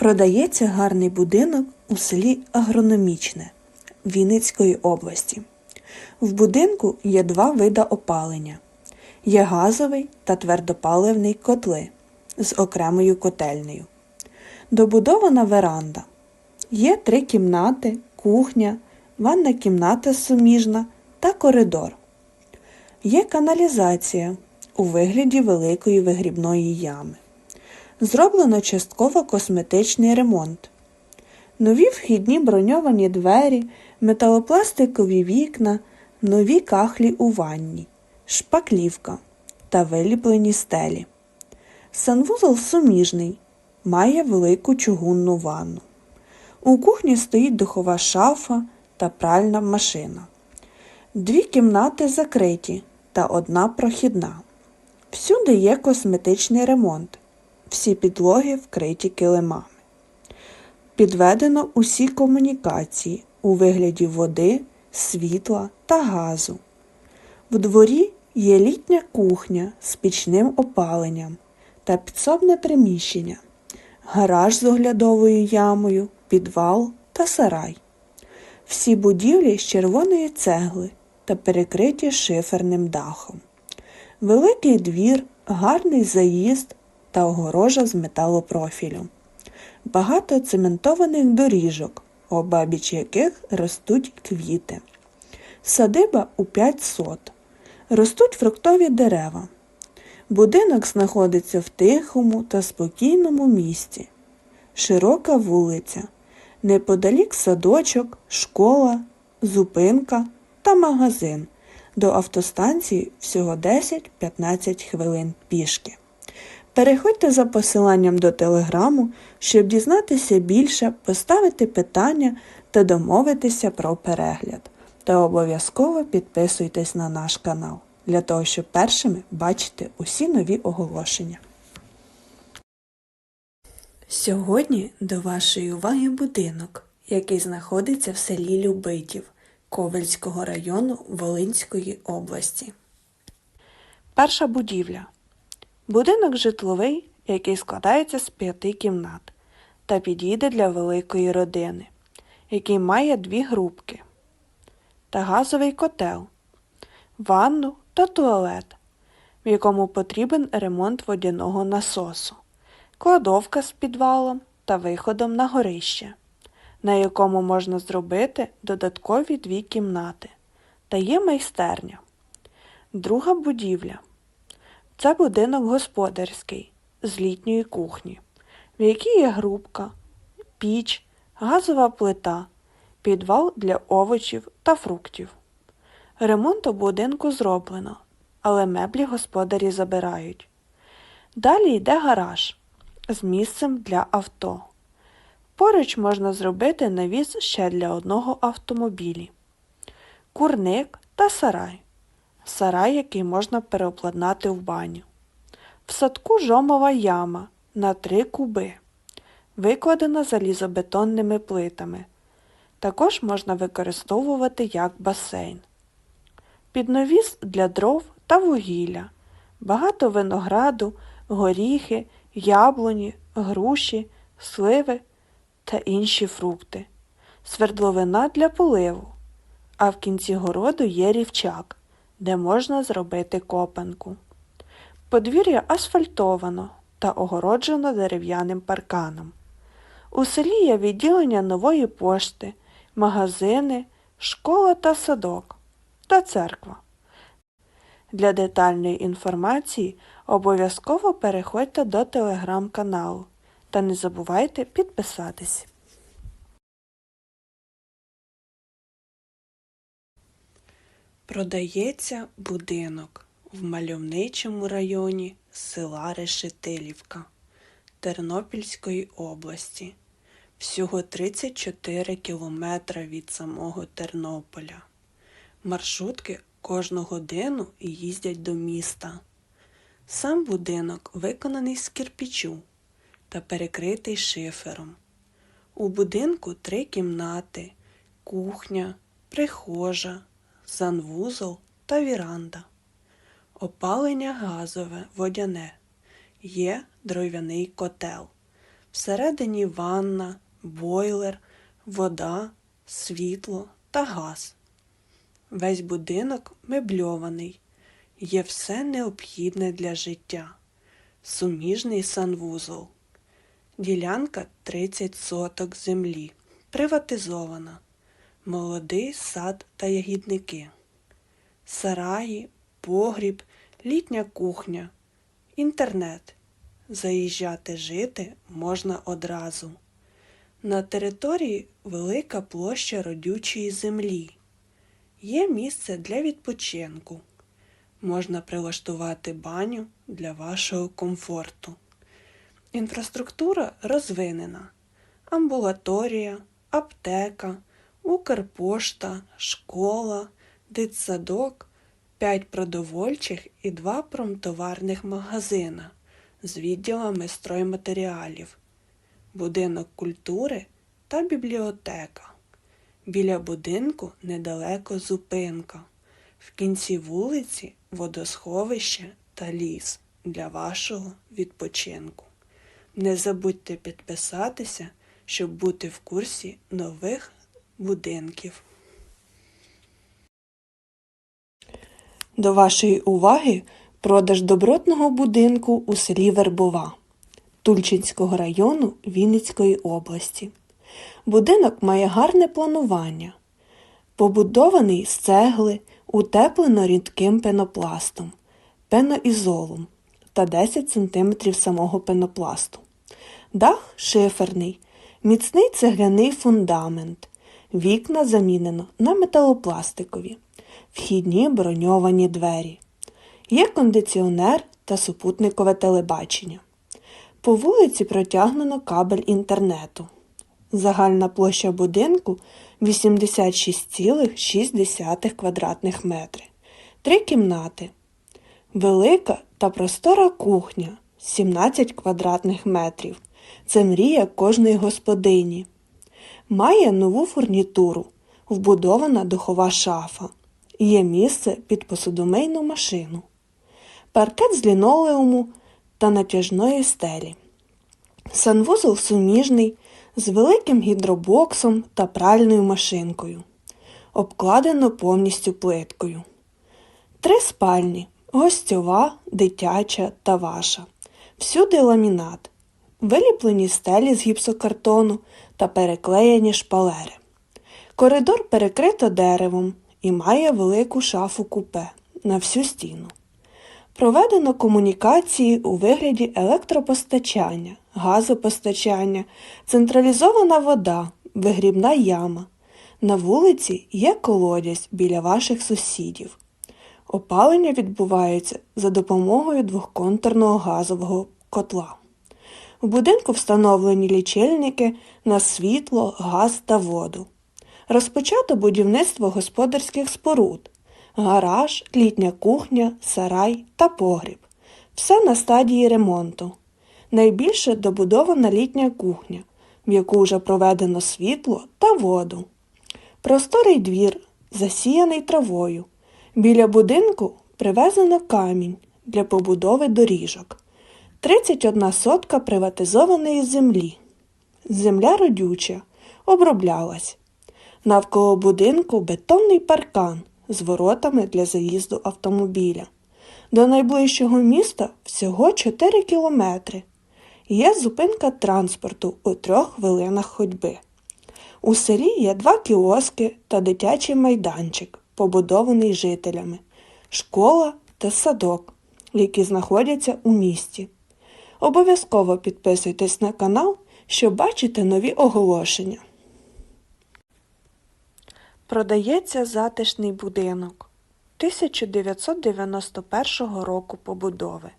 Продається гарний будинок у селі Агрономічне Вінницької області. В будинку є два вида опалення: є газовий та твердопаливний котли з окремою котельнею. Добудована веранда. Є три кімнати, кухня, ванна кімната суміжна та коридор. Є каналізація у вигляді великої вигрібної ями. Зроблено частково косметичний ремонт. Нові вхідні броньовані двері, металопластикові вікна, нові кахлі у ванні, шпаклівка та виліплені стелі. Санвузол суміжний, має велику чугунну ванну. У кухні стоїть духова шафа та пральна машина. Дві кімнати закриті та одна прохідна. Всюди є косметичний ремонт. Всі підлоги вкриті килимами. Підведено усі комунікації у вигляді води, світла та газу. В дворі є літня кухня з пічним опаленням та підсобне приміщення, гараж з оглядовою ямою, підвал та сарай. Всі будівлі з червоної цегли та перекриті шиферним дахом. Великий двір, гарний заїзд та огорожа з металопрофілю. Багато цементованих доріжок, обабіч яких ростуть квіти. Садиба у п'ять сот. Ростуть фруктові дерева. Будинок знаходиться в тихому та спокійному місті. Широка вулиця. Неподалік садочок, школа, зупинка та магазин. До автостанції всього 10-15 хвилин пішки. Переходьте за посиланням до телеграму, щоб дізнатися більше, поставити питання та домовитися про перегляд. Та обов'язково підписуйтесь на наш канал для того, щоб першими бачити усі нові оголошення. Сьогодні до вашої уваги будинок, який знаходиться в селі Любитів Ковельського району Волинської області. Перша будівля. Будинок житловий, який складається з п'яти кімнат та підійде для великої родини, який має дві грубки та газовий котел, ванну та туалет, в якому потрібен ремонт водяного насосу, кладовка з підвалом та виходом на горище, на якому можна зробити додаткові дві кімнати, та є майстерня. Друга будівля. Це будинок господарський з літньої кухні, в якій є грубка, піч, газова плита, підвал для овочів та фруктів. Ремонт у будинку зроблено, але меблі господарі забирають. Далі йде гараж з місцем для авто. Поруч можна зробити навіс ще для одного автомобілі, курник та сарай сарай, який можна переобладнати в баню. В садку жомова яма на три куби, викладена залізобетонними плитами. Також можна використовувати як басейн. Підновіс для дров та вугілля, багато винограду, горіхи, яблуні, груші, сливи та інші фрукти, свердловина для поливу, а в кінці городу є рівчак де можна зробити копанку. Подвір'я асфальтовано та огороджено дерев'яним парканом. У селі є відділення нової пошти, магазини, школа та садок та церква. Для детальної інформації обов'язково переходьте до телеграм-каналу та не забувайте підписатись. Продається будинок в мальовничому районі села Решетилівка Тернопільської області, всього 34 кілометра від самого Тернополя. Маршрутки кожну годину їздять до міста. Сам будинок виконаний з кирпічу та перекритий шифером. У будинку три кімнати, кухня, прихожа санвузол та віранда. Опалення газове водяне. Є дров'яний котел. Всередині ванна, бойлер, вода, світло та газ. Весь будинок мебльований. Є все необхідне для життя. Суміжний санвузол. Ділянка 30 соток землі. Приватизована. Молодий сад та ягідники. Сараї, погріб, літня кухня, інтернет. Заїжджати жити можна одразу. На території велика площа родючої землі. Є місце для відпочинку. Можна прилаштувати баню для вашого комфорту. Інфраструктура розвинена. Амбулаторія, аптека, Укрпошта, школа, дитсадок, 5 продовольчих і 2 промтоварних магазина з відділами стройматеріалів, будинок культури та бібліотека. Біля будинку недалеко зупинка. В кінці вулиці водосховище та ліс для вашого відпочинку. Не забудьте підписатися, щоб бути в курсі нових будинків. До вашої уваги продаж добротного будинку у селі Вербова Тульчинського району Вінницької області. Будинок має гарне планування. Побудований з цегли, утеплено рідким пенопластом, пеноізолом та 10 см самого пенопласту. Дах шиферний, міцний цегляний фундамент. Вікна замінено на металопластикові, вхідні броньовані двері. Є кондиціонер та супутникове телебачення. По вулиці протягнено кабель інтернету. Загальна площа будинку 86,6 квадратних метри. Три кімнати. Велика та простора кухня 17 квадратних метрів. Це мрія кожної господині. Має нову фурнітуру, вбудована духова шафа. Є місце під посудомийну машину, паркет з лінолеуму та натяжної стелі. Санвузол суміжний з великим гідробоксом та пральною машинкою. Обкладено повністю плиткою. Три спальні гостьова, дитяча та ваша. Всюди ламінат, виліплені стелі з гіпсокартону та переклеєні шпалери. Коридор перекрито деревом і має велику шафу купе на всю стіну. Проведено комунікації у вигляді електропостачання, газопостачання, централізована вода, вигрібна яма. На вулиці є колодязь біля ваших сусідів. Опалення відбувається за допомогою двохконтурного газового котла. В будинку встановлені лічильники на світло, газ та воду. Розпочато будівництво господарських споруд, гараж, літня кухня, сарай та погріб. Все на стадії ремонту. Найбільше добудована літня кухня, в яку вже проведено світло та воду. Просторий двір, засіяний травою. Біля будинку привезено камінь для побудови доріжок. 31 сотка приватизованої землі. Земля родюча, оброблялась. Навколо будинку бетонний паркан з воротами для заїзду автомобіля. До найближчого міста всього 4 кілометри. Є зупинка транспорту у трьох хвилинах ходьби. У селі є два кіоски та дитячий майданчик, побудований жителями, школа та садок, які знаходяться у місті. Обов'язково підписуйтесь на канал, щоб бачити нові оголошення. Продається затишний будинок 1991 року побудови,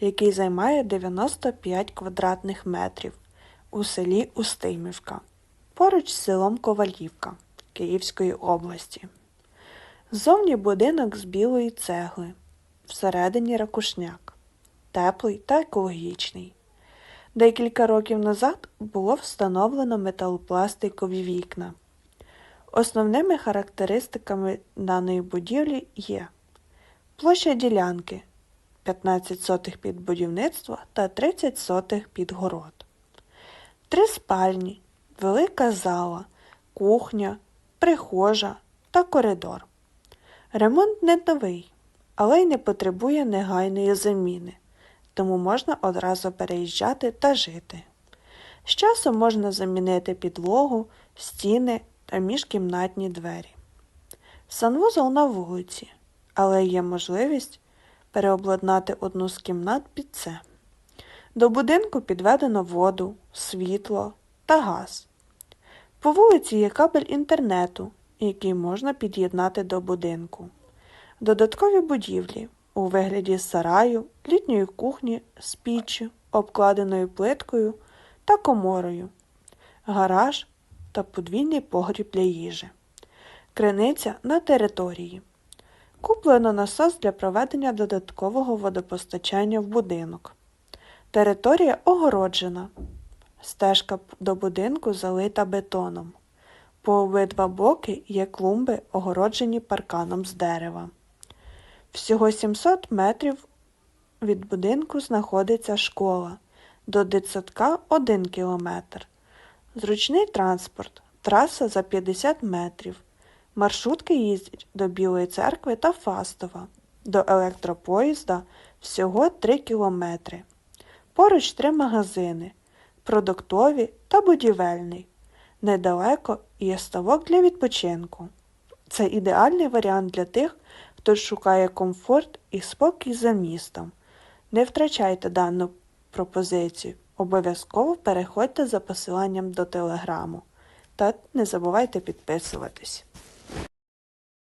який займає 95 квадратних метрів у селі Устимівка, поруч з селом Ковалівка Київської області. Ззовні будинок з білої цегли, всередині ракушняк, теплий та екологічний. Декілька років назад було встановлено металопластикові вікна. Основними характеристиками даної будівлі є площа ділянки 15 сотих під будівництво та 30 сотих під город. три спальні, велика зала, кухня, прихожа та коридор. Ремонт не новий, але й не потребує негайної заміни, тому можна одразу переїжджати та жити. З часом можна замінити підлогу, стіни та міжкімнатні двері. Санвузол на вулиці, але є можливість переобладнати одну з кімнат під це. До будинку підведено воду, світло та газ. По вулиці є кабель інтернету, який можна під'єднати до будинку. Додаткові будівлі у вигляді сараю, літньої кухні з піччю, обкладеною плиткою та коморою, гараж та подвійний погріб для їжі. Криниця на території. Куплено насос для проведення додаткового водопостачання в будинок. Територія огороджена. Стежка до будинку залита бетоном. По обидва боки є клумби, огороджені парканом з дерева. Всього 700 метрів від будинку знаходиться школа. До дитсадка 1 кілометр. Зручний транспорт. Траса за 50 метрів. Маршрутки їздять до Білої церкви та Фастова. До електропоїзда всього 3 кілометри. Поруч три магазини продуктові та будівельний. Недалеко є ставок для відпочинку. Це ідеальний варіант для тих, хто шукає комфорт і спокій за містом. Не втрачайте дану пропозицію. Обов'язково переходьте за посиланням до телеграму. Та не забувайте підписуватись.